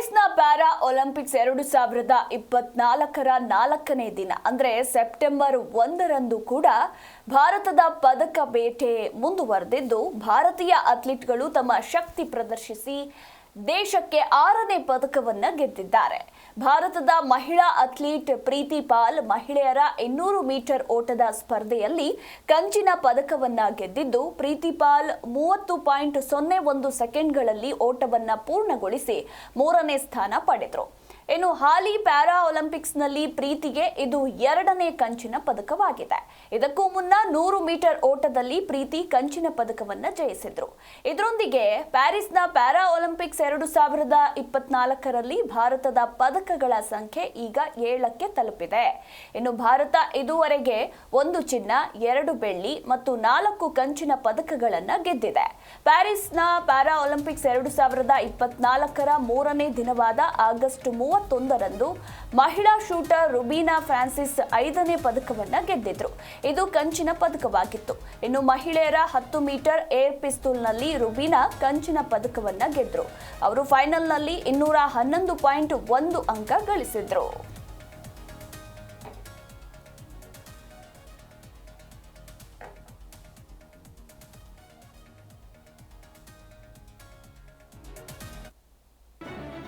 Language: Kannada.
ಪ್ಯಾರಿಸ್ನ ಪ್ಯಾರಾ ಒಲಿಂಪಿಕ್ಸ್ ಎರಡು ಸಾವಿರದ ಇಪ್ಪತ್ನಾಲ್ಕರ ನಾಲ್ಕನೇ ದಿನ, ಅಂದರೆ ಸೆಪ್ಟೆಂಬರ್ ಒಂದರಂದು ಕೂಡ ಭಾರತದ ಪದಕ ಬೇಟೆ ಮುಂದುವರೆದಿದ್ದು, ಭಾರತೀಯ ಅಥ್ಲೀಟ್ಗಳು ತಮ್ಮ ಶಕ್ತಿ ಪ್ರದರ್ಶಿಸಿ ದೇಶಕ್ಕೆ ಆರನೇ ಪದಕವನ್ನ ಗೆದ್ದಿದ್ದಾರೆ. ಭಾರತದ ಮಹಿಳಾ ಅಥ್ಲೀಟ್ ಪ್ರೀತಿ ಪಾಲ್ ಮಹಿಳೆಯರ ಇನ್ನೂರು ಮೀಟರ್ ಓಟದ ಸ್ಪರ್ಧೆಯಲ್ಲಿ ಕಂಚಿನ ಪದಕವನ್ನ ಗೆದ್ದಿದ್ದು, ಪ್ರೀತಿ ಪಾಲ್ ಮೂವತ್ತು ಪಾಯಿಂಟ್ ಸೊನ್ನೆ ಒಂದು ಸೆಕೆಂಡ್ಗಳಲ್ಲಿ ಓಟವನ್ನು ಪೂರ್ಣಗೊಳಿಸಿ ಮೂರನೇ ಸ್ಥಾನ ಪಡೆದರು. ಇನ್ನು ಹಾಲಿ ಪ್ಯಾರಾ ಒಲಿಂಪಿಕ್ಸ್ನಲ್ಲಿ ಪ್ರೀತಿಗೆ ಇದು ಎರಡನೇ ಕಂಚಿನ ಪದಕವಾಗಿದೆ. ಇದಕ್ಕೂ ಮುನ್ನ ನೂರು ಮೀಟರ್ ಓಟದಲ್ಲಿ ಪ್ರೀತಿ ಕಂಚಿನ ಪದಕವನ್ನ ಜಯಿಸಿದ್ರು. ಇದರೊಂದಿಗೆ ಪ್ಯಾರಿಸ್ನ ಪ್ಯಾರಾ ಒಲಿಂಪಿಕ್ಸ್ ಎರಡು ಸಾವಿರದ ಇಪ್ಪತ್ನಾಲ್ಕರಲ್ಲಿ ಭಾರತದ ಪದಕಗಳ ಸಂಖ್ಯೆ ಈಗ ಏಳಕ್ಕೆ ತಲುಪಿದೆ. ಇನ್ನು ಭಾರತ ಇದುವರೆಗೆ ಒಂದು ಚಿನ್ನ, ಎರಡು ಬೆಳ್ಳಿ ಮತ್ತು ನಾಲ್ಕು ಕಂಚಿನ ಪದಕಗಳನ್ನು ಗೆದ್ದಿದೆ. ಪ್ಯಾರಿಸ್ನ ಪ್ಯಾರಾ ಒಲಿಂಪಿಕ್ಸ್ ಎರಡು ಸಾವಿರದ ಇಪ್ಪತ್ನಾಲ್ಕರ ಮೂರನೇ ದಿನವಾದ ಆಗಸ್ಟ್ ಮೂವತ್ತೊಂದರಂದು ಮಹಿಳಾ ಶೂಟರ್ ರುಬೀನಾ ಫ್ರಾನ್ಸಿಸ್ ಐದನೇ ಪದಕವನ್ನು ಗೆದ್ದಿದ್ರು. ಇದು ಕಂಚಿನ ಪದಕವಾಗಿತ್ತು. ಇನ್ನು ಮಹಿಳೆಯರ ಹತ್ತು ಮೀಟರ್ ಏರ್ ಪಿಸ್ತೂಲ್ನಲ್ಲಿ ರುಬೀನಾ ಕಂಚಿನ ಪದಕವನ್ನ ಗೆದ್ದರು ಅವರು ಫೈನಲ್ನಲ್ಲಿ ಇನ್ನೂರ ಹನ್ನೊಂದು ಪಾಯಿಂಟ್ ಒಂದು ಅಂಕ ಗಳಿಸಿದ್ರು.